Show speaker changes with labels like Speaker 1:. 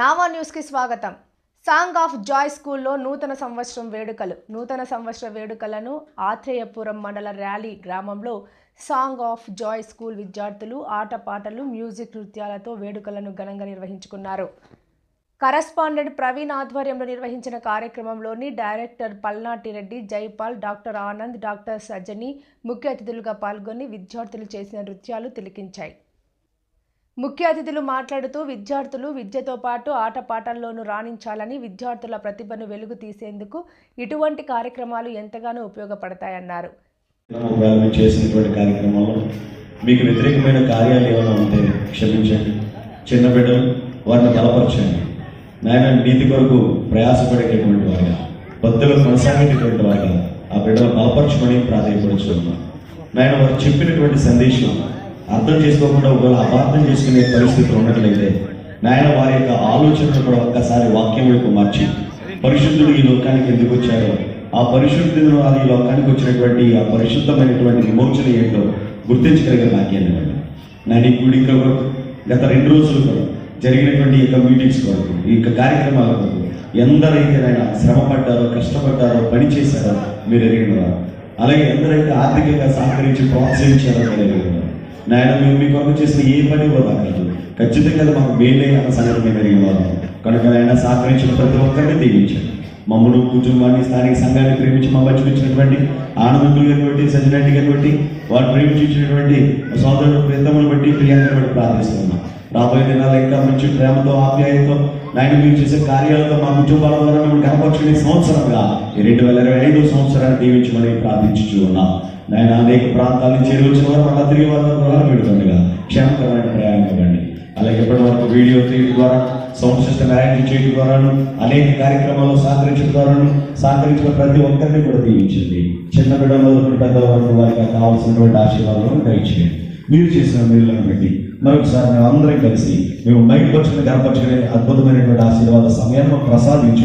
Speaker 1: నావా న్యూస్కి స్వాగతం. సాంగ్ ఆఫ్ జాయ్ స్కూల్లో నూతన సంవత్సరం వేడుకలు. నూతన సంవత్సర వేడుకలను ఆత్రేయపురం మండల ర్యాలీ గ్రామంలో సాంగ్ ఆఫ్ జాయ్ స్కూల్ విద్యార్థులు ఆటపాటలు మ్యూజిక్ నృత్యాలతో వేడుకలను ఘనంగా నిర్వహించుకున్నారు. కరస్పాండెంట్ ప్రవీణ్ ఆధ్వర్యంలో నిర్వహించిన కార్యక్రమంలోని director Palnati Reddy Jaipal doctor Anand doctor Sajani ముఖ్య అతిథులుగా పాల్గొని విద్యార్థులు చేసిన నృత్యాలు తిలికించాయి. ముఖ్య అతిథులు మాట్లాడుతూ విద్యార్థులు విద్యతో పాటు ఆటపాటల్లోనూ రాణించాలని విద్యార్థుల ప్రతిభను వెలుగు తీసేందుకు ఇటువంటి కార్యక్రమాలు ఎంతగానో ఉపయోగపడతాయన్నారు.
Speaker 2: చేసినటువంటి కార్యక్రమంలో మీకు వ్యతిరేకమైన కార్యాలు ఏమైనా ఉంటే క్షమించండి. చిన్న బిడ్డలు వారిని బలపరచండి. నాయన నీతి కొరకు ప్రయాసపడేటటువంటి వారిగా భక్తులు కొనసాగేటటువంటి వారిగా ఆ బిడ్డలు బలపరచమని ప్రాధాన్యపడుతున్నాం నాయన వారు చెప్పినటువంటి సందేశం అర్థం చేసుకోకుండా ఒకవేళ అపార్థం చేసుకునే పరిస్థితులు ఉన్నట్లయితే నాయన వారి యొక్క ఆలోచనలు కూడా ఒక్కసారి వాక్యం వైపు మార్చి. పరిశుద్ధుడు ఈ లోకానికి ఎందుకు వచ్చారో ఆ పరిశుద్ధుడు అది ఈ లోకానికి వచ్చినటువంటి ఆ పరిశుద్ధమైనటువంటి విమోచన ఏంటో గుర్తించగలిగే భాగ్యాన్ని ఇవ్వండి నా నీ గత రెండు రోజులు కూడా జరిగినటువంటి ఈ యొక్క మీటింగ్స్ కొరకు ఈ యొక్క కార్యక్రమాల కొరకు ఎందరైతే నాయన శ్రమ పడ్డారో కష్టపడ్డారో పని చేశారో మీరు ఎరిగినవారు అలాగే ఎందరైతే ఆర్థికంగా సహకరించి ప్రోత్సహించారో మీరు ఎరిగినవారు నాయన మేము మీ కొరకు చేసిన ఏ పని కూడా ఖచ్చితంగా అది మాకు మేలే అన్న సంగతి మేము ఎరిగినవారు కనుక ఆయన సహకరించిన ప్రతి ఒక్కరిని దీవించండి. మమ్మల్ని కుటుంబాన్ని స్థానిక సంఘాన్ని ప్రేమించి మా మధ్య వచ్చినటువంటి ఆనందకులు గారిబట్టి సజ్జనాటి గారిబట్టి వారు ప్రేమించినటువంటి సోదరుడు ప్రీతమును బట్టి ప్రియాంకను బట్టి ప్రార్థిస్తున్నాం. రాబోయే దినాలు ఇంకా మంచి ప్రేమతో ఆప్యాయతతో నాయన మీరు చేసే కార్యాలతో మా కుటుంబాల ద్వారా మిమ్మల్ని కనపరచుకునే సంవత్సరంగా ఈ రెండు వేల ఇరవై ఐదు సంవత్సరాన్ని దీవించమని ప్రార్థించుచు ఉన్నాం. నాయన అనేక ప్రాంతాల నుంచి వచ్చిన వారు మళ్ళా తిరిగి వారి ద్వారా పెడుతుండగా క్షేమకరమైన ప్రయాణం ఇవ్వండి. అలాగే ఇప్పటి వరకు వీడియో తీయడం ద్వారా సంశిష్ట మ్యారేజ్ చేయడం ద్వారాను అనేక కార్యక్రమాల్లో సహకరించడం ద్వారాను సహకరించిన ప్రతి ఒక్కరిని కూడా దీవించండి. చిన్న బిడ్డలో పెద్ద వరకు వారికి కావాల్సినటువంటి ఆశీర్వాదాలను దయచేయండి. మీరు చేసిన మేలులను బట్టి మరొకసారి మేము అందరం కలిసి మేము మైక్ వచ్చిన కనపరచుకునే అద్భుతమైనటువంటి ఆశీర్వాద సమయాన్ని మాకు ప్రసాదించు